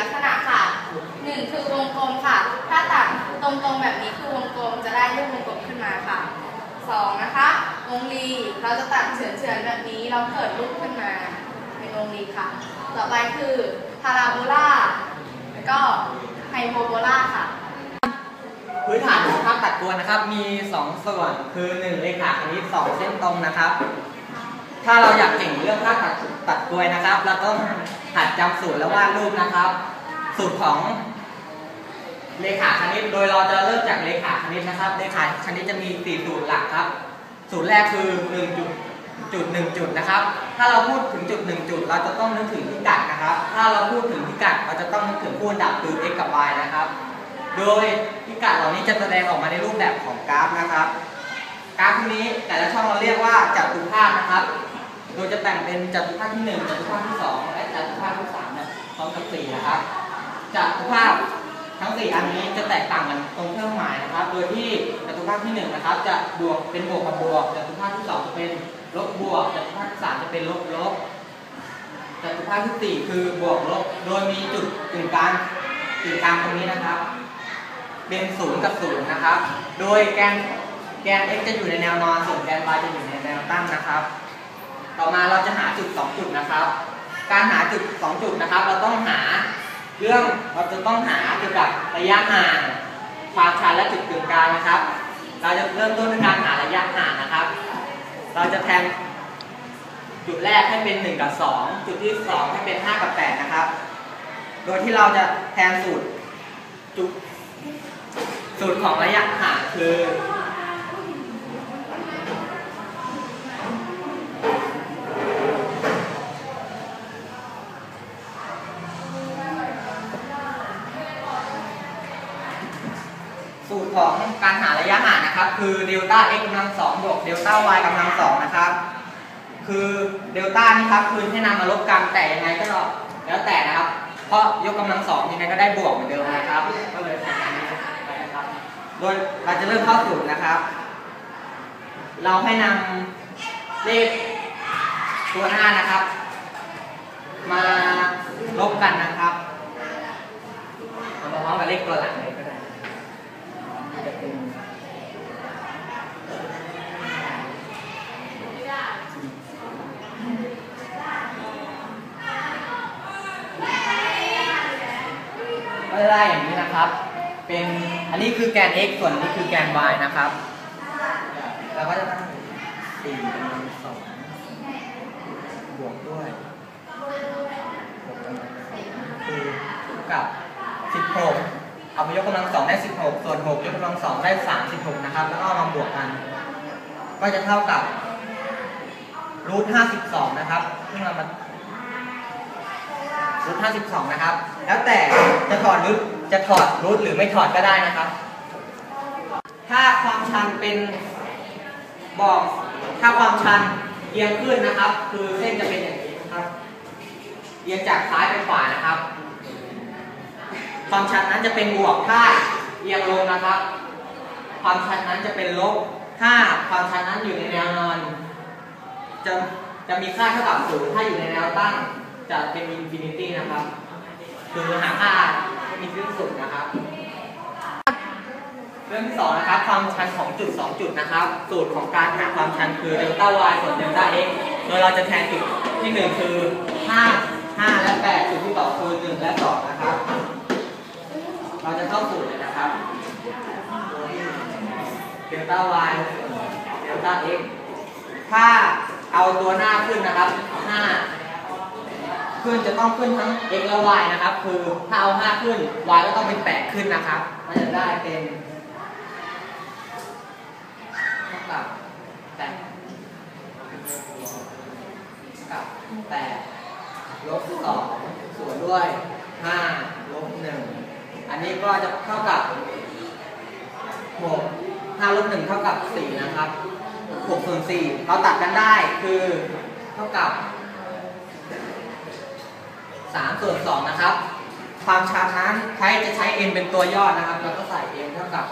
ลักษณะค่ะ1คือวงกลมค่ะ ถ้าตัดตรงๆแบบนี้คือวงกลมจะได้รูปวงกลมขึ้นมาค่ะ2นะคะวงรีเราจะตัดเฉือนๆแบบนี้เราเกิดรูปขึ้นมาเป็นวงรีค่ะ ต่อไปคือพาราโบลาแล้วก็ไฮโปโบลาค่ะพื้นฐานของภาพตัดกวนนะครับ มี 2 ส่วนคือ 1 เลขาคณิต2เส้นตรงนะครับ ถ้าเราอยากเก่งเรื่องภาพตัดตัดกวยนะครับ เราต้องหัดจำสูตรและวาดรูปนะครับ สูตรของเลขาคณิต โดยเราจะเริ่มจากเลขาคณิตนะครับ เลขาคณิตจะมี 4 สูตรหลักครับ สูตรแรกคือ1จุดจุดหนึ่งจุดนะครับ ถ้าเราพูดถึงจุดหนึ่งจุด เราจะต้องนึกถึงพิกัดนะครับ ถ้าเราพูดถึงพิกัด เราจะต้องนึกถึงคู่อันดับคือ x กับ y นะครับ โดยพิกัดเหล่านี้จะแสดงออกมาในรูปแบบของกราฟนะครับ กราฟนี้แต่ละช่องเราเรียกว่าจัตุภาคนะครับ โดยจะแบ่งเป็นจัตุภาคที่ 1จัตุภาคที่ 2 และจัตุภาคที่3นี่ยพร้อมกับ4นะครับ จัตุภาคทั้ง 4 อันนี้จะแตกต่างกันตรงเครื่องหมายนะครับ โดยที่จัตุภาคที่ 1 นะครับ จะบวกเป็นบวกกับบวกจัตุภาคที่ 2 จะเป็นลบบวกจัตุภาคที่3จะเป็นลบลบจัตุภาคที่ 4 คือบวกลบ โดยมีจุดกึ่งกลางกึ่งกลางตรงนี้นะครับ เป็นศูนย์กับศูนย์นะครับ โดยแกนแกน x จะอยู่ในแนวนอน ส่วนแกน y จะอยู่ในแนวตั้งนะครับ ต่อมาเราจะหาจุด 2 จุดนะครับ การหาจุด 2 จุดนะครับ เราต้องหา เรื่องเราจะต้องหาเกี่ยวกับระยะห่าง ความชันและจุดกึ่งกลางนะครับ เราจะเริ่มต้นด้วยการหาระยะห่างนะครับ เราจะแทนจุดแรกให้เป็น 1 กับ 2 จุดที่ 2 ให้เป็น 5 กับ 8 นะครับ โดยที่เราจะแทนสูตรจุดสูตรของระยะห่างคือ ของการหาระยะห่างนะครับ คือเดลต้า x กำลังสองบวกเดลต้า y กำลังสองนะครับ คือเดลต้านี่ครับคือให้นำมาลบกันแต่ยังไงก็แล้วแต่นะครับ เพราะยกกำลังสองยังไงก็ได้บวกเหมือนเดิมนะครับ ก็เลยใช้การนี้ไปนะครับ โดยเราจะเริ่มเข้าสูตรนะครับ เราให้นำเลขตัวหน้านะครับ มาลบกันนะครับมาพร้อมกับเลขตัวหลังเลย จะเป็นก็ได้อย่างนี้นะครับ เป็นอันนี้คือแกน x ส่วนนี้คือแกน y นะครับ เราก็จะตั้งสี่กำลังสองบวกด้วยหกกำลังสองคือกับสิบหก เอาไปยกกำลังสองได้สิบหกส่วนหกยกกำลังสองได้สามสิบหกนะครับ แล้วก็เอามาบวกกัน ก็จะเท่ากับรูทห้าสิบสองนะครับซึ่งเรามารูทห้าสิบสองนะครับ แล้วแต่จะถอดรูทจะถอดรูทหรือไม่ถอดก็ได้นะครับ ถ้าความชันเป็นบอกถ้าความชันเอียงขึ้นนะครับ คือเส้นจะเป็นอย่างนี้นะครับเอียงจากซ้ายไปขวานะครับ ความชันนั้นจะเป็นบวกถ้าเอียงลงนะครับ ความชันนั้นจะเป็นลบถ้าความชันนั้นอยู่ในแนวนอน จะจะมีค่าเท่ากับศูนย์ถ้าอยู่ในแนวตั้งจะเป็นอินฟินิตี้นะครับคือหาค่าม่มีสิ้นสุดนะครับ เรื่องที่สองนะครับ ความชันของจุด 2 จุดนะครับ สูตรของการหาความชันคือเดลต้า y ส่วนเดลต้า x โดยเราจะแทนจุดที่ 1 คือ 5 5 และ 8 จุดที่2คือ 1 และ 2 นะครับ เราจะเข้าสูตรเลยนะครับเดลต้า y เดลต้า x ถ้าเอาตัวหน้าขึ้นนะครับ5ขึ้นจะต้องขึ้นทั้ง x และ y นะครับ คือถ้าเอา 5 ขึ้น y ก็ต้องเป็น 8 ขึ้นนะครับ มันจะได้เป็นเท่ากับแปดกับแปดลบสองส่วนด้วยห้าลบหนึ่ง อันนี้ก็จะเท่ากับหกห้าลบหนึ่งเท่ากับสี่นะครับหกส่วนสี่เราตัดกันได้คือเท่ากับสามส่วนสองนะครับ ความชันนั้นใช้จะใช้ n เป็นตัวยอดนะครับ แล้วก็ใส่ n เท่ากับ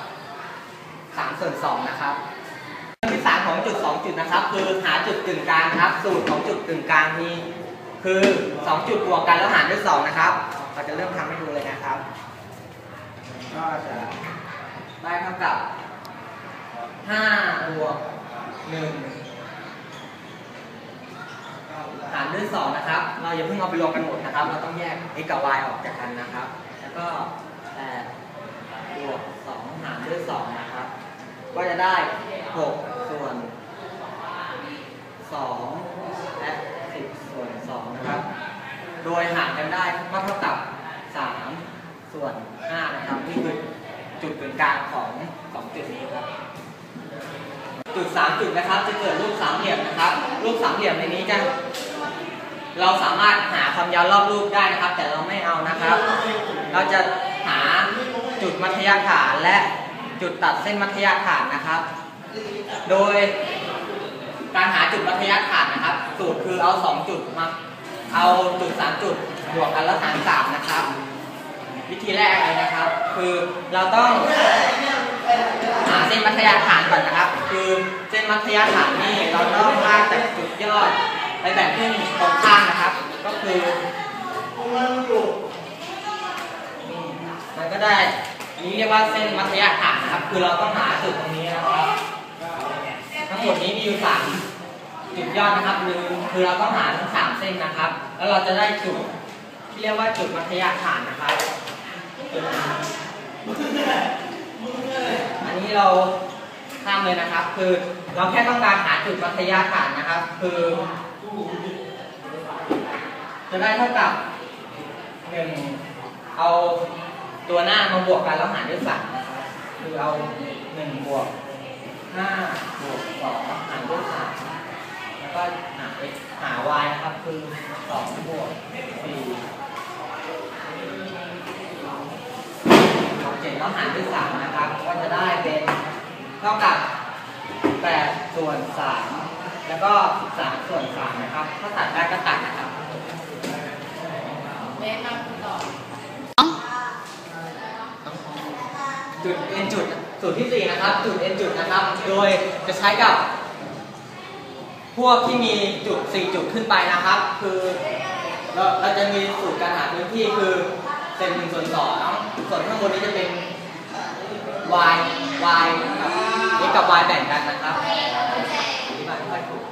3ส่วน2นะครับเรื่อที่สามของจุด 2 จุดนะครับ คือหาจุดกึ่งกลางครับ สูตรของจุดกึ่งกลางมีคือ 2 จุดบวกกันแล้วหารด้วย 2 นะครับ เราจะเริ่มทำให้ดูเลยนะครับ ก็จะได้เท่ากับ5บวก1หารด้วย2นะครับ เราอย่าเพิ่งเอาไปรวมกันหมดนะครับ เราต้องแยก x กับ y ออกจากกันนะครับ แล้วก็8บวก2หารด้วย2นะครับ ก็จะได้6ส่วน2และ10ส่วน2นะครับ โดยหารกันได้ก็เท่ากับ3ส่วน นี่คือจุดกึ่งกลางของ2จุดนี้ครับ จุด3จุดนะครับ จะเกิดรูปสามเหลี่ยมนะครับ รูปสามเหลี่ยมในนี้จะเราสามารถหาความยาวรอบรูปได้นะครับ แต่เราไม่เอานะครับ เราจะหาจุดมัธยฐานและจุดตัดเส้นมัธยฐานนะครับ โดยการหาจุดมัธยฐานนะครับ สูตรคือเอา 2 จุดมา เอาจุด 3 จุดบวกกันแล้วหาร3นะครับ วิธีแรกเลยนะครับ คือเราต้องหาเส้นมัธยฐานก่อนนะครับ คือเส้นมัธยฐานนี่เราต้องลากจากจุดยอดไปแบ่งครึ่งตรงข้างนะครับ ก็คือมันก็ได้นี้เรียกว่าเส้นมัธยฐานนะครับ คือเราต้องหาจุดตรงนี้นะครับทั้งหมดนี้มีอยู่สามจุดยอดนะครับคือคือเราต้องหาทั้งสามเส้นนะครับ แล้วเราจะได้จุดที่เรียกว่าจุดมัธยฐานนะครับ อันนี้เราข้ามเลยนะครับ คือเราแค่ต้องการหาจุดมัธยฐานนะครับ คือ จะได้เท่ากับหนึ่งเอาตัวหน้ามาบวกกันแล้วหารด้วยสามคือเอาหนึ่งบวกห้าบวกสองหารด้วยสามแล้วก็หา x หา y นะครับ คือสองบวกสี่บวกเจ็ดแล้วหารด้วยสามนะครับก็จะได้เป็นเท่ากับแปดส่วนสามแล้วก็สามส่วนสามนะครับ ถ้าตัดได้ก็ตัดนะครับเบสนำคุณต่อจุด n จุดสูตรที่4นะครับ จุด n จุดนะครับ โดยจะใช้กับ พวกที่มีจุด4จุดขึ้นไปนะครับ คือเราเราจะมีสูตรการหาพื้นที่คือเศษหนึ่งส่วนสองส่วนข้างบนนี้จะเป็น y y กับ x กับ y แบ่งกันนะครับอธิบายไม่ค่อยถูก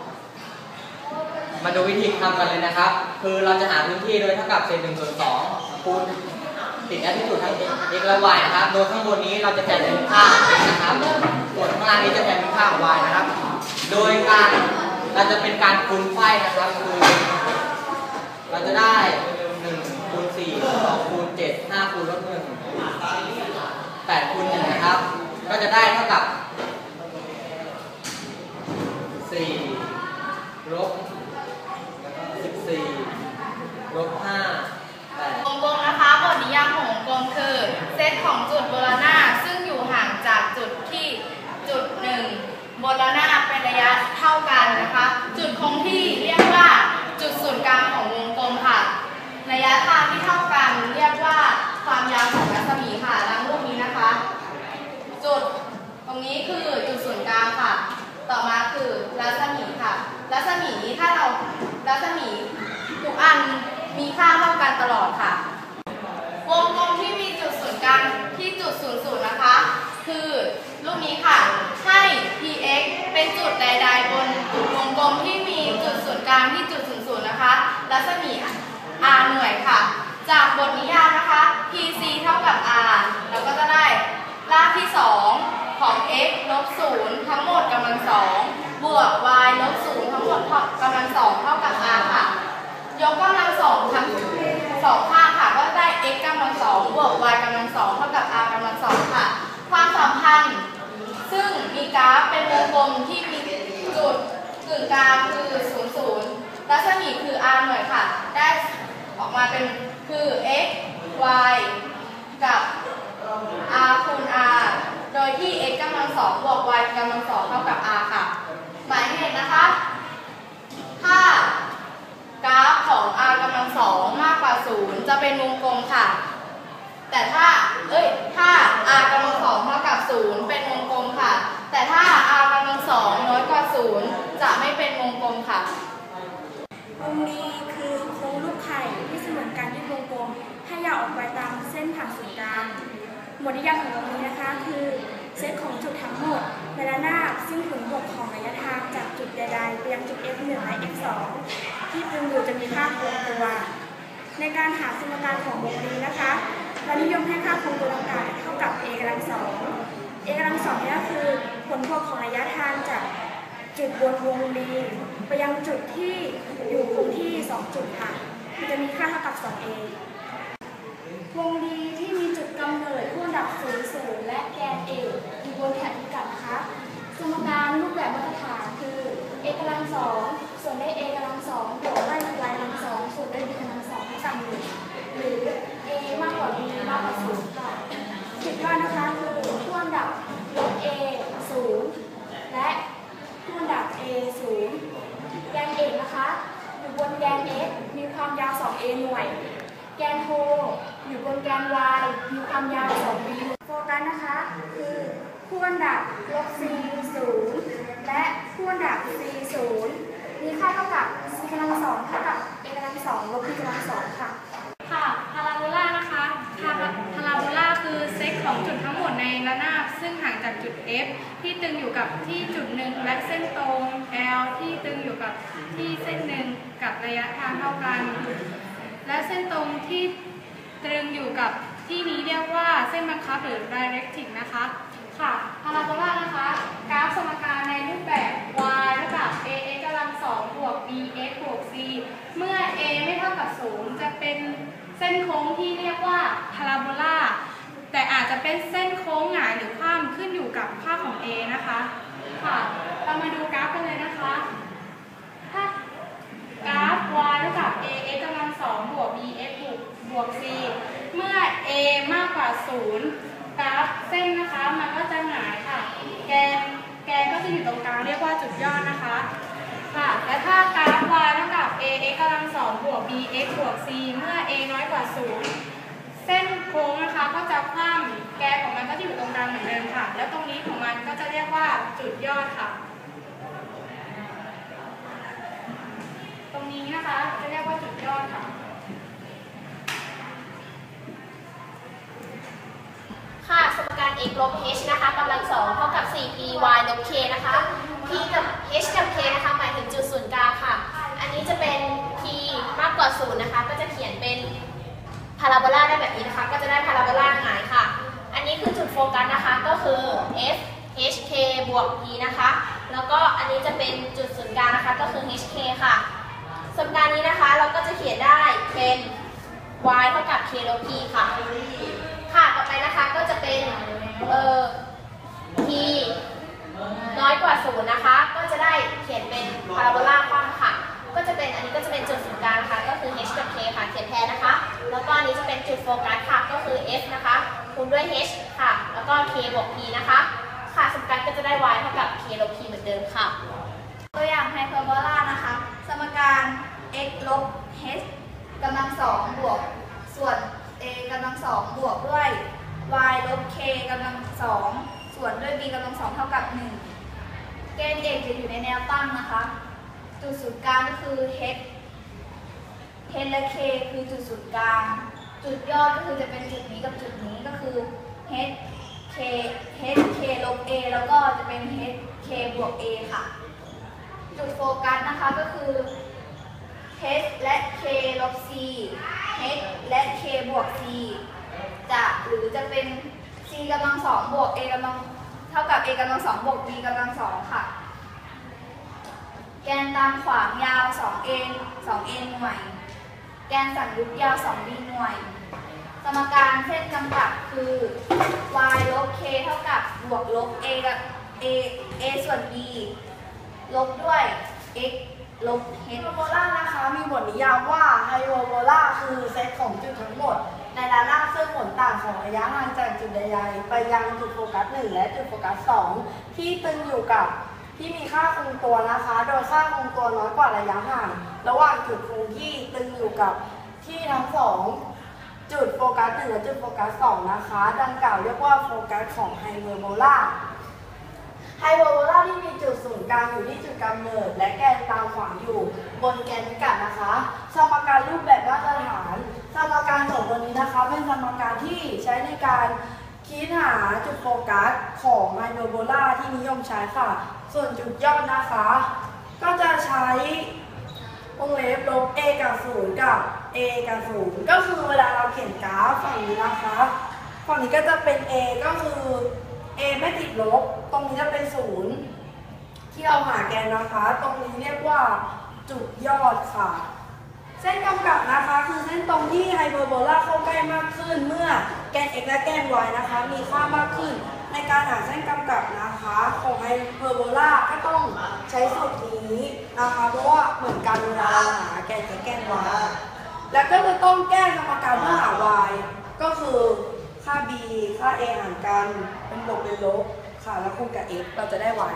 มาดูวิธีทำกันเลยนะครับ คือเราจะหาพื้นที่โดยเท่ากับเศษหนึ่งส่วนสองคูณติดแอททิจูดทั้ง x และ y นะครับ โดยข้างบนนี้เราจะแทนเป็นค่า x นะครับ ส่วนข้างล่างนี้จะแทนเป็นค่าของ y นะครับ โดยการเราจะเป็นการคูณไขว้นะครับ คือ เราจะได้1คูณ4 2คูณ7 5คูณลบ1 8คูณ1นะครับ ก็จะได้เท่ากับ 4 ลบ 14 ลบ5วงกลมนะคะบทนิยามของวงกลมคือ เซตของจุดโบราณาซึ่งอยู่ห่างจากจุดที่จุดหนึ่งโบราณาเป็นระยะเท่ากันนะคะ จุดคงที่เรียกว่าจุดศูนย์กลางของวงกลมค่ะ ระยะทางที่เท่ากันเรียกว่าความยาวของรัศมีค่ะ รงนี้คือจุดศูนย์กลางค่ะ ต่อมาคือรัศมีค่ะ รัศมีถ้าเรารัศมีทุกอันมีค่าเท่ากันตลอดค่ะ วงกลมที่มีจุดศูนย์กลางที่จุดศูนย์ศูนย์นะคะ คือรูปนี้ค่ะ ให้ px เป็นจุดใดๆบนวงกลมที่มีจุดศูนย์กลางที่จุดศูนย์ศูนย์นะคะ รัศมี r หน่วยค่ะ จากบทนิยามนะคะ pc เท่ากับ r เราก็จะได้รากที่2 ของ x ลบ0ทั้งหมดกำลัง2บวก y ลบ0ทั้งหมดกำลัง2เท่ากับ r ค่ะ ยกกำลังสองทั้งสองข้างค่ะ ก็ได้ x กำลังสองบวก y กำลังสองเท่ากับ r กำลังสองค่ะ ความสัมพันธ์ ซึ่งมีกราฟเป็นวงกลมที่มีจุดกึ่งกลางคือ 0 0 รัศมีคือ r หน่วยค่ะ ได้ออกมาเป็นคือ x y กับ r คูณ r โดยที่ x กำลังสองบว กำลังสองเท่ากับ r ค่ะ หมายเหตุนะคะ ถ้ากราฟของ r กำลังสองมากกว่า 0 จะเป็นวงกลมค่ะ แต่ถ้า เอ้ย ถ้า r กำลังสองเท่ากับ 0 เป็นวงกลมค่ะ แต่ถ้า r กำลังสองน้อยกว่า 0 จะไม่เป็นวงกลมค่ะวงรีคือโค้งลูกไข่ที่เสมือนการยืดวงกลมให้ยาวออกไปตามเส้นผ่านศูนย์กลางหมวดนิยามของวงนี้นะคะคือ เซตของจุดทั้งหมดในระนาบซึ่งผลบวกของระยะทางจากจุดใดๆไปยังจุด f1 และ f2 ที่ตึงอยู่จะมีค่าคงตัว ในการหาสมการของวงนี้นะคะเรานิยมให้ค่าคงตัวดังกล่าเท่ากับ a กำลังสอง a กำลังสองนี่ก็คือผลบวกของระยะทางจากจุดบนวงรีไปยังจุดที่อยู่คงที่ 2 จุดค่ะมันจะมีค่าเท่ากับ 2a วงรีที่มีจุดกำเนิดคู่อันดับ0 0 และแกอยู่บนแถบพิกัดนะคะ สมการรูปแบบมาตรฐานคือ a กำลังสองส่วนด้วย a กำลังสองบวกด้วย y กำลังสองส่วนด้วย b กำลังสองเท่ากับหนึ่งหรือ a มากกว่า b มากกว่าศูนย์ค่ะคิดว่านะคะคือคู่อันดับลบ a ศูนย์และคู่อันดับ a ศูนย์แกน x นะคะอยู่บนแกน x มีความยาว 2a หน่วย แกนโฮอยู่บนแกน y มีความยาว 2b โฟกัสนะคะ คือคู่อันดับลบ c 0และคู่อันดับ c 0มีค่าเท่ากับ c กำลังสองเท่ากับ a กำลังสองลบ b กำลังสองค่ะ ค่ะพาราโบลานะคะพาราพาราโบลาคือเซตของจุดทั้งหมดในระนาบซึ่งห่างจากจุด F ที่ตึงอยู่กับที่จุดหนึ่งและเส้นตรง L ที่ตึงอยู่กับที่เส้นหนึ่งกับระยะทางเท่ากัน และเส้นตรงที่ตรึงอยู่กับที่นี้เรียกว่าเส้นบังคับหรือ directrix นะคะค่ะพาราโบลานะคะ กราฟสมการในรูปแบบ y เท่ากับ ax กำลัง2บวก bx บวก c เมื่อ a ไม่เท่ากับ0จะเป็นเส้นโค้งที่เรียกว่าพาราโบลาแต่อาจจะเป็นเส้นโค้งหงายหรือคว่ำขึ้นอยู่กับค่าของ a นะคะค่ะเรามาดูกราฟกันเลยนะคะ ถ้ากราฟ y เท่ากับ ax กำลัง2บวก bx บวกบวก c เมื่อ a ม กกว่า0กราฟเส้นนะคะ มันก็จะหงายค่ะ แกนแกนก็จะอยู่ตรงกลางเรียกว่าจุดยอดนะคะ ค่ะ และถ้ากราฟ y เท่ากับ ax กำลัง2บวก bx บวก c เมื่อ a น้อยกว่า0เส้นโค้งนะคะก็จะคว่ำแกนของมันก็จะอยู่ตรงกลางเหมือนเดิมค่ะ แล้วตรงนี้ของมันก็จะเรียกว่าจุดยอดค่ะ ตรงนี้นะคะจะเรียกว่าจุดยอดค่ะ ค่ะสมการ x ลบ h นะคะกำลังสองเท่ากับ 4p y ลบ k นะคะ p กับ h กับ k นะคะหมายถึงจุดศูนย์กลางค่ะ อันนี้จะเป็น p มากกว่า0นะคะ ก็จะเขียนเป็นพาราโบลาได้แบบนี้นะคะ ก็จะได้พาราโบลาหงายค่ะ อันนี้คือจุดโฟกัสนะคะก็คือ f h k บวก p นะคะ แล้วก็อันนี้จะเป็นจุดศูนย์กลางนะคะ ก็คือ h k ค่ะสมการนี้นะคะเราก็จะเขียนได้เป็น y เท่ากับ k ลบ p ค่ะ ค่ะ ต่อไปนะคะก็จะเป็น เอ่อ p น้อยกว่าศูนย์นะคะ ก็จะได้เขียนเป็นพาราโบลาคว่ำค่ะ ก็จะเป็นอันนี้ก็จะเป็นจุดศูนย์กลางนะคะก็คือ h กับ k ค่ะ เขียนแทนนะคะ แล้วก็อันนี้จะเป็นจุดโฟกัสค่ะ ก็คือ f นะคะ คูณด้วย h ค่ะ แล้วก็ k บวก p นะคะ ค่ะสมการก็จะได้ y เท่ากับ k ลบ p เหมือนเดิมค่ะ ตัวอย่างไฮเปอร์โบลานะคะ สมการ x ลบ h กำลังสองบวก ส่วน a กำลังสองบวกด้วย y ลบ k กำลังสองส่วนด้วย b กำลังสองเท่ากับ1เกณฑ์ x จะอยู่ในแนวตั้งนะคะ จุดศูนย์กลางก็คือ h h และ k คือจุดศูนย์กลาง จุดยอดก็คือจะเป็นจุดนี้กับจุดนี้ก็คือ h k h k ลบ a แล้วก็จะเป็น h k บวก a ค่ะ จุดโฟกัสนะคะก็คือ h และ k ลบ c h และ k บวก c จะหรือจะเป็น c กำลังสองบวก a กำลังเท่ากับ a กำลังสองบวก b กำลังสองค่ะ แกนตามขวางยาว 2a 2a หน่วย แกนสันยุบยาว 2b หน่วย สมการเส้นกำกับคือ y ลบ k เท่ากับบวกลบ a กับ a a ส่วน b ลบด้วย x ลบ h ไฮโปโบลานะคะ มีบทนิยามว่าไฮโปโบลาคือเซตของจุดทั้งหมด ระยะห่างจากจุดใดๆไปยังจุดโฟกัส1และจุดโฟกัส2ที่ตึงอยู่กับที่มีค่าคงตัวนะคะ โดยค่าคงตัวน้อยกว่าระยะห่างระหว่างจุดคงที่ตึงอยู่กับที่ทั้งสองจุดโฟกัส1และจุดโฟกัส2นะคะ ดังกล่าวเรียกว่าโฟกัสของไฮเปอร์โบลาไฮโปโบลาที่มีจุดศูนย์กลางอยู่ที่จุดกำเนิด และแกนตามขวางอยู่บนแกนพิกัดนะคะ สมการรูปแบบมาตรฐาน สมการของตัวนี้นะคะ ทำการที่ใช้ในการคิดหาจุดโฟกัสของไฮโปโบลาที่นิยมใช้ค่ะ ส่วนจุดยอดนะคะ ก็จะใช้วงเล็บลบ a กับ0กับ a กับ0ก็คือเวลาเราเขียนกราฟฝั่งนี้นะคะฝั่งนี้ก็จะเป็น a ก็คือ a ไม่ติดลบ ตรงนี้จะเป็น 0 ที่เราหาแกนนะคะ ตรงนี้เรียกว่าจุดยอดค่ะ ส้นกำกับนะคะคือเส้นตรงที่ไฮเปอร์โบลาเข้าใกล้มากขึ้น เมื่อแกน x และแกน y นะคะ มีค่ามากขึ้น ในการหาเส้นกำกับนะคะของไฮเปอร์โบลาก็ต้องใช้สูตรนี้นะคะ เพราะว่าเหมือนกันเวลาเราหาแกน x แกน y แล้วก็จะต้องแก้สมการเพื่อหา y ก็คือค่า b ค่า a หารกันเป็นบวกเป็นลบค่ะแล้วคูณกับ x เราจะได้ y